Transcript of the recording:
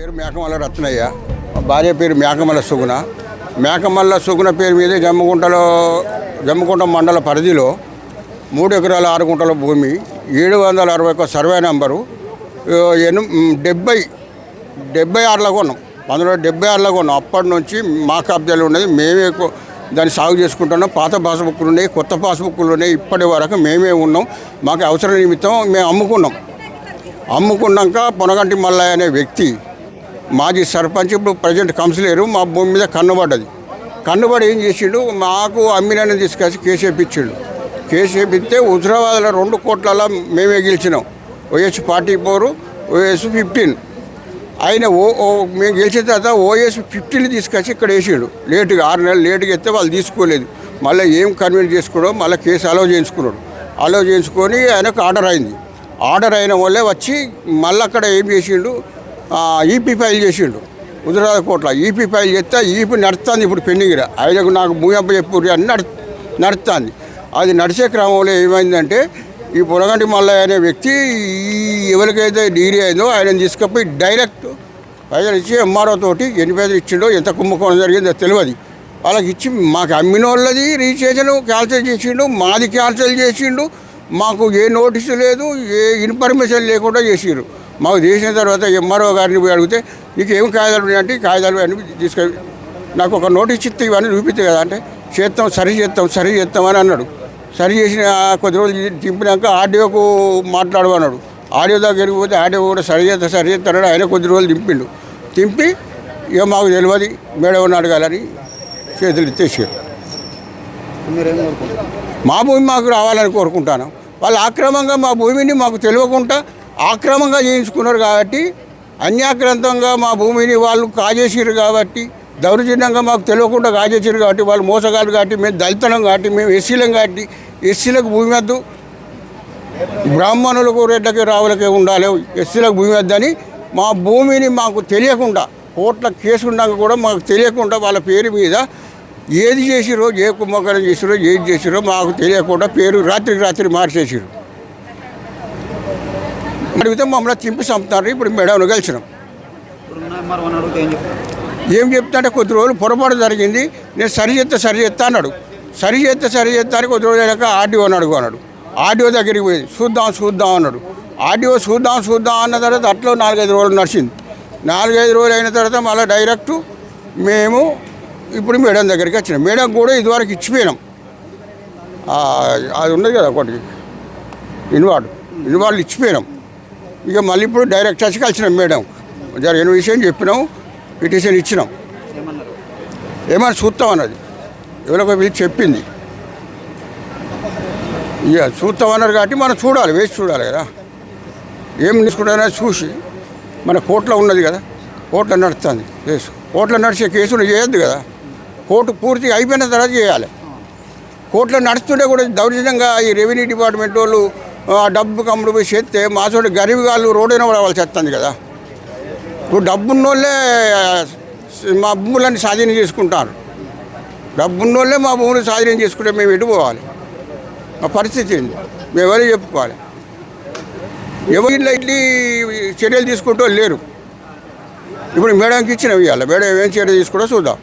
పేరు మేకమల్ల రత్నయ్య. భార్య పేరు మేకమల్ల సుగుణ. మేకమల్ల సుగుణ పేరు మీద జమ్మగుంటలో జమ్మగుంట మండల పరిధిలో మూడు ఎకరాల ఆరు గుంటల భూమి ఏడు వందల అరవై ఒక్క సర్వే నెంబరు ఎను డెబ్బై డెబ్బై ఆరులో కొన్నాం. పంతొమ్మిది వందల డెబ్బై ఆరులో కొన్నాం. అప్పటి నుంచి మా కబ్జాలు ఉన్నది. మేమే దాన్ని సాగు చేసుకుంటున్నాం. పాత పాస్బుక్లు ఉన్నాయి కొత్త పాస్బుక్లు ఉన్నాయి. ఇప్పటి వరకు మేమే ఉన్నాం. మాకు అవసరం నిమిత్తం మేము అమ్ముకున్నాం. అమ్ముకున్నాక పొనగంటి మల్లయ్య అనే వ్యక్తి మాజీ సర్పంచ్ ఇప్పుడు ప్రజెంట్ కౌన్సిలర్ మా భూమి మీద కన్నుబడ్డది. కన్నుబడి ఏం చేసిండు? మాకు అమ్మినని తీసుకొచ్చి కేసు వేయించిండు కేసు వేపిస్తే హుజరాబాద్లో రెండు కోట్లలో మేమే గెలిచినాం. OS forty four OS fifteen. ఆయన ఓ ఓ మేము గెలిచిన తర్వాత ఓఎస్ ఫిఫ్టీన్ తీసుకొచ్చి ఇక్కడ వేసాడు. లేటుగా ఆరు నెలలు లేటుగా ఎత్తే వాళ్ళు తీసుకోలేదు. మళ్ళీ ఏం కన్వీన్ చేసుకోవడం మళ్ళీ కేసు అలవ్ చేయించుకున్నాడు. అలవ్ చేయించుకొని ఆయనకు ఆర్డర్ అయింది. ఆర్డర్ అయిన వల్లే వచ్చి మళ్ళీ అక్కడ ఏం చేసిండు? ఈపీ ఫైల్ చేసిండు. హుజరాబాద్ కోట్ల. ఈపీ ఫైల్ చేస్తే ఈపీ నడుస్తుంది ఇప్పుడు పెండింగ్ ఆయనకు నాకు భూమి చెప్పుడు అని నడు నడుస్తుంది. అది నడిచే క్రమంలో ఏమైందంటే ఈ పొలగంటి మల్లయ్య అనే వ్యక్తి ఈ ఎవరికైతే డిగ్రీ అయిందో ఆయన తీసుకుపోయి డైరెక్ట్ పైసలు ఇచ్చి ఎంఆర్ఓ తోటి ఎన్ని పైసలు ఇచ్చిండో ఎంత కుంభకోణం జరిగిందో తెలియదు. వాళ్ళకి ఇచ్చి మాకు అమ్మిన వాళ్ళది రిజిస్ట్రేషన్ క్యాన్సిల్ చేసిండు మాది క్యాన్సిల్ చేసిండు మాకు ఏ నోటీసు లేదు ఏ ఇన్ఫర్మేషన్ లేకుండా చేసిండ్రు మాకు చేసిన తర్వాత ఎంఆర్ఓ గారిని పోయి అడిగితే నీకు ఏం కాగితాలు ఉన్నాయంటే కాగితాలు అన్ని తీసుకు నాకు ఒక నోటీస్ ఇస్తే ఇవన్నీ చూపిస్తే కదా అంటే చేస్తాం సరి చేస్తాం సరి చేస్తాం అని అన్నాడు. సరి చేసిన కొద్ది రోజులు దింపినాక ఆడియోకు మాట్లాడమన్నాడు. ఆడియో దగ్గరికి పోతే ఆడియో కూడా సరి చేస్తా సరి చేస్తాడు ఆయన కొద్ది రోజులు దింపిండు దింపి ఇక మాకు తెలియదు మేడం అడగాలని చేతులు ఇచ్చేసారు మా భూమి మాకు రావాలని కోరుకుంటాను. వాళ్ళు ఆక్రమంగా మా భూమిని మాకు తెలియకుండా ఆక్రమంగా చేయించుకున్నారు కాబట్టి అన్యాక్రాంతంగా మా భూమిని వాళ్ళు కాజేసారు కాబట్టి దౌర్జన్యంగా మాకు తెలియకుండా కాజేసారు కాబట్టి వాళ్ళు మోసగాళ్ళు కాబట్టి మేము దళితలం కాబట్టి మేము ఎస్సీలం కాబట్టి ఎస్సీలకు భూమి వద్దు. బ్రాహ్మణులకు రెడ్లకి రావులకే ఉండాలి ఎస్సీలకు భూమి వద్దని మా భూమిని మాకు తెలియకుండా కోట్ల కేసు ఉండగా కూడా మాకు తెలియకుండా వాళ్ళ పేరు మీద ఏది చేసిరో ఏ కుంభకరం చేసిరో ఏది చేసిరో మాకు తెలియకుండా పేరు రాత్రికి రాత్రి మార్చేసిరు అడిగితే మమ్మల్ని చింపి చంపుతారు. ఇప్పుడు మేడం కలిసినాం. ఏం చెప్తారు అంటే చెప్తాంటే కొద్ది రోజులు పొరపాటు జరిగింది. నేను సరి చేస్తే సరి చేస్తా అన్నాడు. సరి చేస్తే సరి చేస్తా అని కొద్ది రోజులు అయినాక ఆర్డీఓని అడుగు అన్నాడు. ఆర్డీఓ దగ్గరికి పోయి చూద్దాం చూద్దాం అన్నాడు. ఆర్డీఓ చూద్దాం చూద్దాం అన్న తర్వాత అట్లా నాలుగైదు రోజులు నడిచింది. నాలుగైదు రోజులు అయిన తర్వాత మళ్ళీ డైరెక్ట్ మేము ఇప్పుడు మేడం దగ్గరికి వచ్చినాం. మేడం కూడా ఇదివరకు ఇచ్చిపోయినాం. అది ఉన్నది కదా ఒకటి. ఇన్వార్డ్. ఇన్వార్డ్ ఇచ్చిపోయినాం. ఇక మళ్ళీ ఇప్పుడు డైరెక్ట్ వచ్చి కలిసినాం మేడం. జరిగిన విషయం చెప్పినాం పిటిషన్ ఇచ్చినాం. ఏమన్నా ఏమైనా చూస్తాం అన్నది. ఎవరికో వీళ్ళు చెప్పింది. ఇక చూస్తాం అన్నారు కాబట్టి మనం చూడాలి వేసి చూడాలి కదా. ఏం తీసుకుంటారో చూసి మన కోర్టులో ఉన్నది కదా. కోర్టులో నడుస్తుంది కేసు. కోర్టులో నడిచే కేసులు చేయొద్దు కదా. కోర్టు పూర్తిగా అయిపోయిన తర్వాత చేయాలి. కోర్టులో నడుస్తుంటే కూడా దౌర్జన్యంగా ఈ రెవెన్యూ డిపార్ట్మెంట్ వాళ్ళు డబ్బు కమ్ముడు పోయి చేస్తే మా చోట గరీబ్ వాళ్ళు రోడ్డున పడవలసి వస్తుంది కదా. ఇప్పుడు డబ్బున్నోళ్ళే మా భూములన్నీ స్వాధీనం చేసుకుంటారు. డబ్బున్నోళ్ళే మా భూములు స్వాధీనం చేసుకుంటే మేము ఎటు పోవాలి? మా పరిస్థితి ఏంది? మేము ఎవరు చెప్పుకోవాలి? ఎవరి ఇట్లీ చర్యలు తీసుకుంటూ లేరు. ఇప్పుడు మేడంకి ఇచ్చినవి ఇవ్వాలి మేడం ఏం చర్య తీసుకుంటో చూద్దాం.